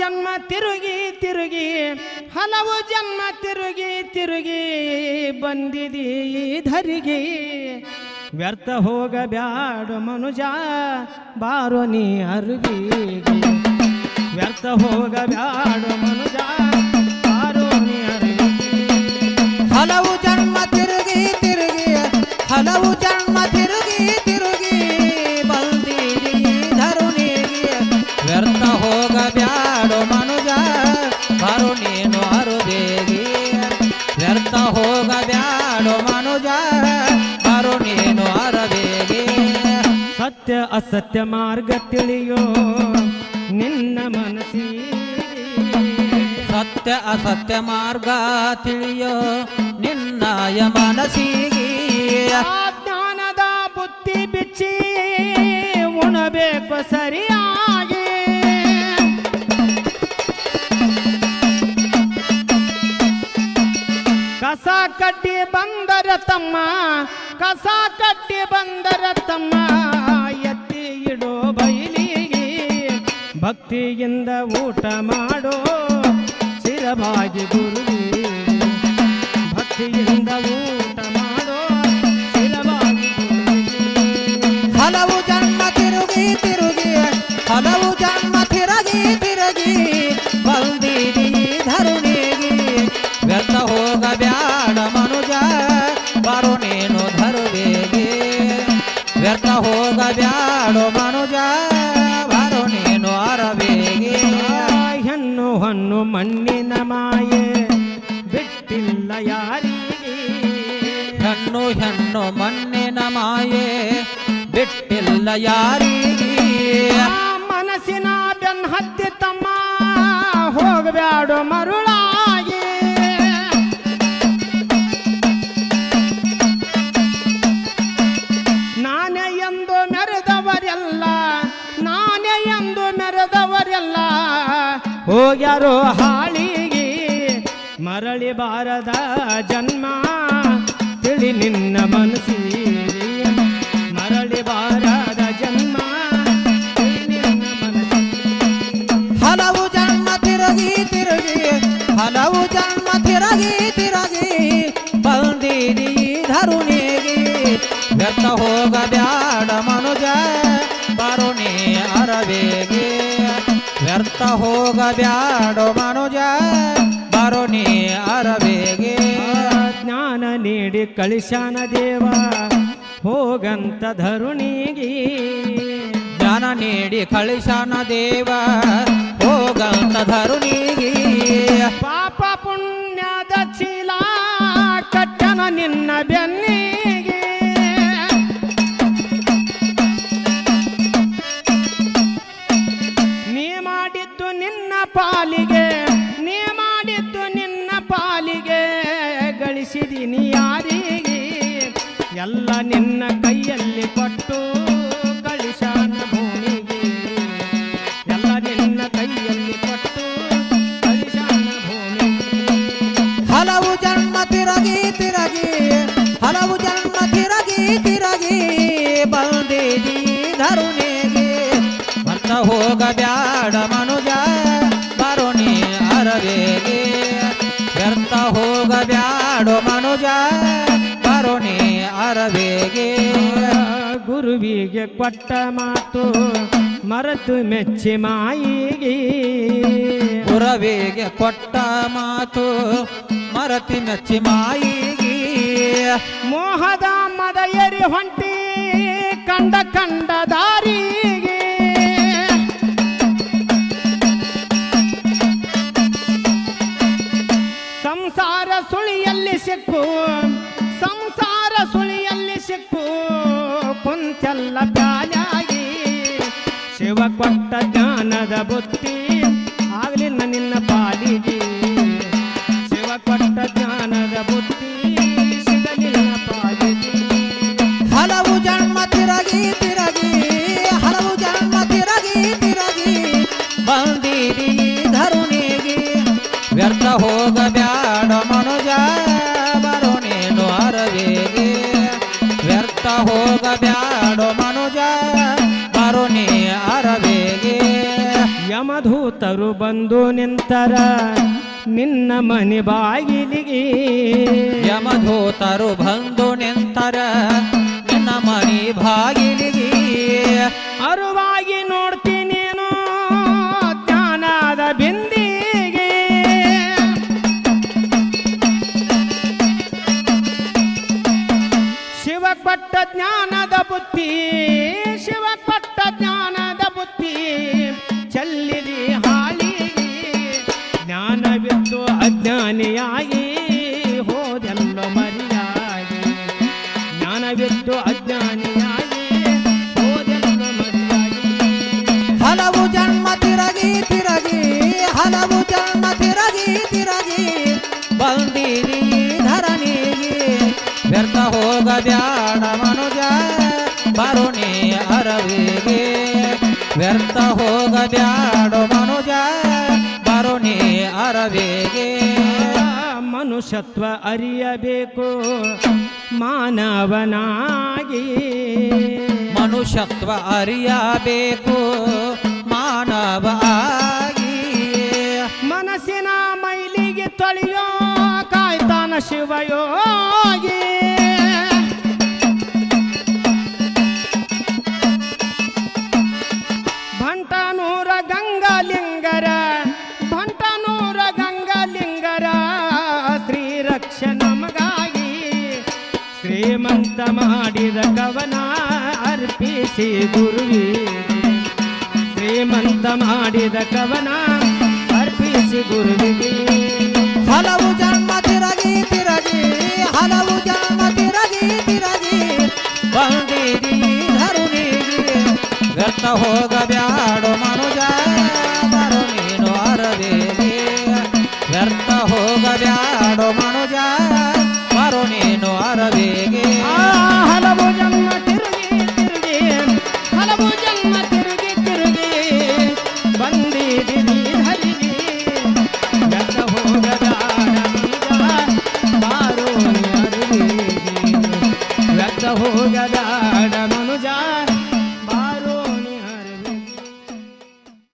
ಜನ್ಮ ತಿರುಗಿ ತಿರುಗಿ, ಹಲವು ಜನ್ಮ ತಿರುಗಿ ತಿರುಗಿ ಬಂದಿದೀ ಧರಿಗೆ. ವ್ಯರ್ಥ ಹೋಗಬ್ಯಾಡು ಮನುಜ, ಬಾರೋ ನೀ ಅರುವಿಗೆ. ವ್ಯರ್ಥ ಹೋಗಬ್ಯಾಡು ಮನುಜ ನೀನು ಅರುದೇಗಿ ವ್ಯರ್ಥ ಹೋಗಬ್ಯಾಡು ಮನುಜ ಅರು ನೀನು ಅರದೇವಿ ಸತ್ಯ ಅಸತ್ಯ ಮಾರ್ಗ ತಿಳಿಯೋ ನಿನ್ನ ಮನಸ್ಸಿ. ಸತ್ಯ ಅಸತ್ಯ ಮಾರ್ಗ ತಿಳಿಯೋ ನಿನ್ನಯ ಮನಸ್ಸಿಗೆ. ಜ್ಞಾನದ ಬುದ್ಧಿ ಬಿಚ್ಚಿ ಉಣಬೇಕು ಸರಿಯಾಗಿ ಕಸ ಕಟ್ಟಿ ಬಂದರ ತಮ್ಮ, ಕಸ ಕಟ್ಟಿ ಬಂದರ ತಮ್ಮ, ಎತ್ತಿ ಇಡೋ ಬೈಲಿಗೆ ಭಕ್ತಿಯಿಂದ ಊಟ ಮಾಡೋ ಸ್ಥಿರವಾಗಿ ಗುರುವಿ. ಭಕ್ತಿಯಿಂದ ಊಟ ಮಾಡೋ ಸ್ಥಿರವಾಗಿ ಹಲವು ಜನ್ಮ ತಿರುಗಿ ತಿರುಗಿ, ಹಲವು ಜನ್ಮ ತಿರುಗಿ ತಿರುಗಿ. ಹೋಗಬ್ಯಾಡ ಮನುಜ ಬರು ನೀನು ಧರುವೇಗೆ. ವ್ಯರ್ಥ ಹೋಗಬ್ಯಾಡು ಮನುಜ ಬರು ನೀನು ಅರಬೇಗೆ ಹೆಣ್ಣು ಹಣ್ಣು ಮಣ್ಣಿನ ಮಾಯೆ ಬಿಟ್ಟಿಲ್ಲ ಯಾರಿಗೆ. ಹೆಣ್ಣು ಹೆಣ್ಣು ಮಣ್ಣಿನ ಮಾಯೆ ಬಿಟ್ಟಿಲ್ಲ ಯಾರಿಗೆ. ಮನಸ್ಸಿನ ಬೆನ್ ಹತ್ತಿ ತಮ್ಮ ಹೋಗಬ್ಯಾಡೋ ಮರುಳಾಗಿ ಬಾರದ ಜನ್ಮ ತಿಳಿ ನಿನ್ನ ಮನಸ್ಸಿಗೆ ಮರಳಿ ಬಾರದ ಜನ್ಮ ತಿಳಿ ನಿನ್ನ ಮನಸ್ಸಿಗೆ ಹಲವು ಜನ್ಮ ತಿರುಗಿ ತಿರುಗಿ ಹಲವು ಜನ್ಮ ತಿರುಗಿ ತಿರುಗಿ ಬಂದಿರಿ ಧರುಣಿಗೆ ವ್ಯರ್ಥ ಹೋಗಬ್ಯಾಡ ಮನುಜ ಬರುಣಿ ಅರಬೇಗೆ ವ್ಯರ್ಥ ಹೋಗಬ್ಯಾಡ ಮನುಜ ಬರುಣಿ ಅರವೇಗೆ. ಜ್ಞಾನ ನೀಡಿ ಕಳಿಶಾನ ದೇವ ಹೋಗಂತ ಧರುಣಿಗೆ. ಜ್ಞಾನ ನೀಡಿ ಕಳಿಸನ ದೇವ ಹೋಗಂತ ಧರುಣಿಗೆ. ಪಾಪ ಪುಣ್ಯದ ಚೀಲ ಕಟ್ಟನ ನಿನ್ನ ಬೆನ್ನಿಗೆ ಎಲ್ಲ ನಿನ್ನ ಕೈಯಲ್ಲಿ ಕೊಟ್ಟು ಕಳಿಶಾನ ಭೂಮಿಗೆ. ಎಲ್ಲ ನಿನ್ನ ಕೈಯಲ್ಲಿ ಕೊಟ್ಟು ಕಳಿಶಾನ ಭೂಮಿಗೆ. ಹಲವು ಜನ್ಮ ತಿರಗಿ ತಿರಗಿ, ಹಲವು ಜನ್ಮ ತಿರಗಿ ತಿರುಗಿ ಬಂದಿದಿ ಧರುಣಿಗೆ. ಮತ್ತ ಹೋಗಬ್ಯಾಡ ಅರವೇಗೆ ಗುರುವಿಗೆ ಕೊಟ್ಟ ಮಾತು ಮರೆತು ಮೆಚ್ಚಿ ಮಾಯಿಗೆ. ಗುರವಿಗೆ ಕೊಟ್ಟ ಮಾತು ಮರತಿ ಮೆಚ್ಚಿ ಮಾಯಿಗೆ. ಮೋಹದ ಮದ ಎರಿ ಹೊಂಟಿ ಕಂಡ ಕಂಡ ಕುಂತೆಲ್ಲ ಪ್ಯಾಲಾಗಿ ಶಿವ ಕೊಟ್ಟ ಜ್ಞಾನದ ಬುತ್ತಿ ಆಗ್ಲಿಲ್ಲ ನಿನ್ನ ಹೋಗಬ್ಯಾಡ ಮನುಜ ಬರುಣಿ ಅರವೇಗೆ. ಯಮಧೂತರು ಬಂದು ನಿಂತರ ನಿನ್ನ ಮನೆ ಬಾಗಿಲಿಗೆ. ಯಮಧೂತರು ಬಂದು ನಿಂತರ ನಿನ್ನ ಮನೆ ಬಾಗಿಲಿಗೆ. ಅರುವಾಗಿ ನೋಡ್ತೀನೇನು ಹೋಗಬ್ಯಾಡ ಮನುಜ ಬರುಣಿ ಅರವಿಗೆ. ವ್ಯರ್ಥ ಹೋಗ ಬ್ಯಾಡ ಮನುಜ ಬರುಣಿ ಅರವಿಗೆ. ಮನುಷ್ಯತ್ವ ಅರಿಯಬೇಕು ಮಾನವನಾಗಿ. ಮನುಷ್ಯತ್ವ ಅರಿಯಬೇಕು ಮಾನವ ಮನಸ್ಸಿನ ಮೈಲಿಗೆ ತೊಳೆಯೋ ಕಾಯ್ತಾನ ಶಿವಯೋಗಿ ಶ್ರೀಮಂತ ಮಾಡಿದ ಕವನ ಅರ್ಪಿಸಿ ಗುರುವಿಗೆ ಶ್ರೀಮಂತ ಮಾಡಿದ ಕವನ ಅರ್ಪಿಸಿ ಗುರುವಿಗೆ ಹಲವು ಜನ್ಮ ತಿರಗಿ ತಿರಗಿ, ಹಲವು ಜನ್ಮ ತಿರಗಿ ತಿರಗಿ. ಬಂದಿರಿ ಧರುಣಿಗೆ ವ್ಯರ್ಥ ಹೋಗಬ್ಯಾಡು